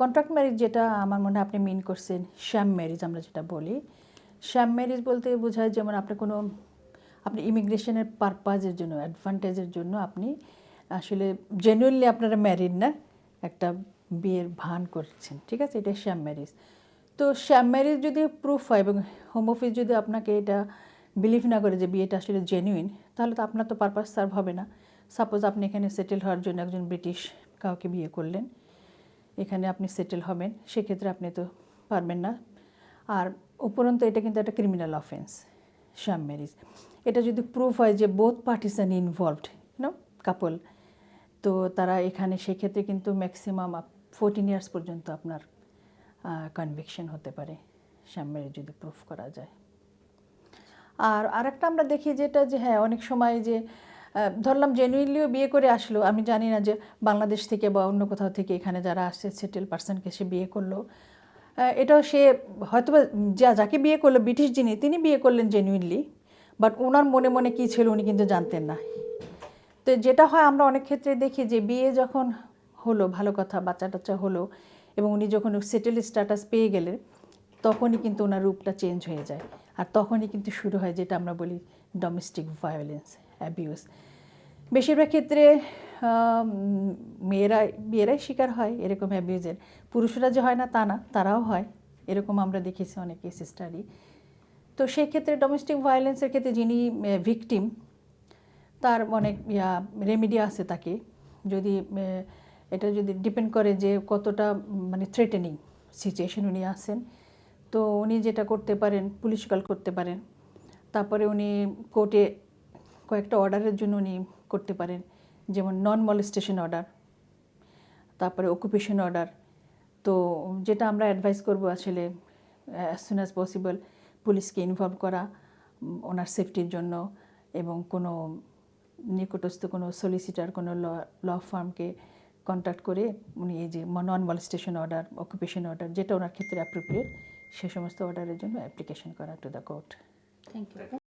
Contract marriage যেটা আমার মনে হয় আপনি মিন করছেন শ্যাম ম্যারেজ আমরা যেটা বলি। শ্যাম ম্যারেজ বলতে বোঝায় যেমন আপনি কোনো, আপনি ইমিগ্রেশনের পারপাজের জন্য অ্যাডভান্টেজের জন্য আপনি আসলে জেনুইনলি আপনারা ম্যারিড না, একটা বিয়ের ভান করছেন, ঠিক আছে? এটা শ্যাম ম্যারেজ তো শ্যাম ম্যারেজ যদি প্রুফ হয় এবং হোম অফিস যদি আপনাকে এটা বিলিভ না করে যে বিয়েটা আসলে জেনুইন তাহলে তো আপনার তো পারপাস সার্ভ হবে না। সাপোজ আপনি এখানে সেটেল হওয়ার জন্য একজন ব্রিটিশ কাউকে বিয়ে করলেন এখানে আপনি সেটেল হবেন, সেক্ষেত্রে আপনি তো পারবেন না। আর উপরন্তু এটা কিন্তু একটা ক্রিমিনাল অফেন্স শ্যাম ম্যারেজ এটা যদি প্রুফ হয় যে both parties involved you know couple তো তারা এখানে সেক্ষেত্রে কিন্তু ম্যাক্সিমাম ফোরটিন ইয়ার্স পর্যন্ত আপনার কনভিকশন হতে পারে শ্যাম ম্যারেজ যদি প্রুফ করা যায়। আর আরেকটা আমরা দেখি যেটা যে হ্যাঁ অনেক সময় যে ধরলাম জেনুইনলিও বিয়ে করে আসলো। আমি জানি না যে বাংলাদেশ থেকে বা অন্য কোথাও থেকে এখানে যারা আসছে সেটেল পার্সনকে সে বিয়ে করল। এটাও সে হয়তো যা, যাকে বিয়ে করল, ব্রিটিশ যিনি, তিনি বিয়ে করলেন জেনুইনলি বাট ওনার মনে মনে কী ছিল উনি কিন্তু জানতেন না। তো যেটা হয়, আমরা অনেক ক্ষেত্রে দেখি যে বিয়ে যখন হলো, ভালো কথা বাচ্চা টাচ্চা হলো, এবং উনি যখন সেটেল স্ট্যাটাস পেয়ে গেলেন, তখনই কিন্তু ওনার রূপটা চেঞ্জ হয়ে যায়। আর তখনই কিন্তু শুরু হয় যেটা আমরা বলি ডোমেস্টিক ভায়োলেন্স অ্যাবিউজ বেশিরভাগ ক্ষেত্রে মেয়েরা, মেয়েরাই শিকার হয় এরকম অ্যাবিউজের পুরুষরা যে হয় না, তা না, তারাও হয়। এরকম আমরা দেখেছি অনেক কেস স্টাডি তো সেই ক্ষেত্রে ডোমেস্টিক ভায়োলেন্সের ক্ষেত্রে যিনি ভিকটিম তার অনেক, ইয়া রেমিডি আছে তাকে। যদি এটা যদি ডিপেন্ড করে যে কতটা মানে থ্রেটেনিং সিচুয়েশন উনি আছেন। তো উনি যেটা করতে পারেন, পুলিশ কল করতে পারেন। তারপরে উনি কোর্টে কয়েকটা অর্ডারের জন্য উনি করতে পারেন। যেমন নন মলেস্টেশন অর্ডার তারপরে অকুপেশন অর্ডার তো যেটা আমরা অ্যাডভাইস করব আসলে অ্যাজ সুন অ্যাজ পসিবল পুলিশকে ইনভলভ করা, ওনার সেফটির জন্য এবং কোনো নিকটস্থ কোনো সলিসিটার কোনো ল ল ফার্মকে কন্ট্যাক্ট করে উনি এই যে non molestation order occupation order যেটা ওনার ক্ষেত্রে অ্যাপ্রোপ্রিয়েট সে সমস্ত অর্ডারের জন্য অ্যাপ্লিকেশন করা to the court thank you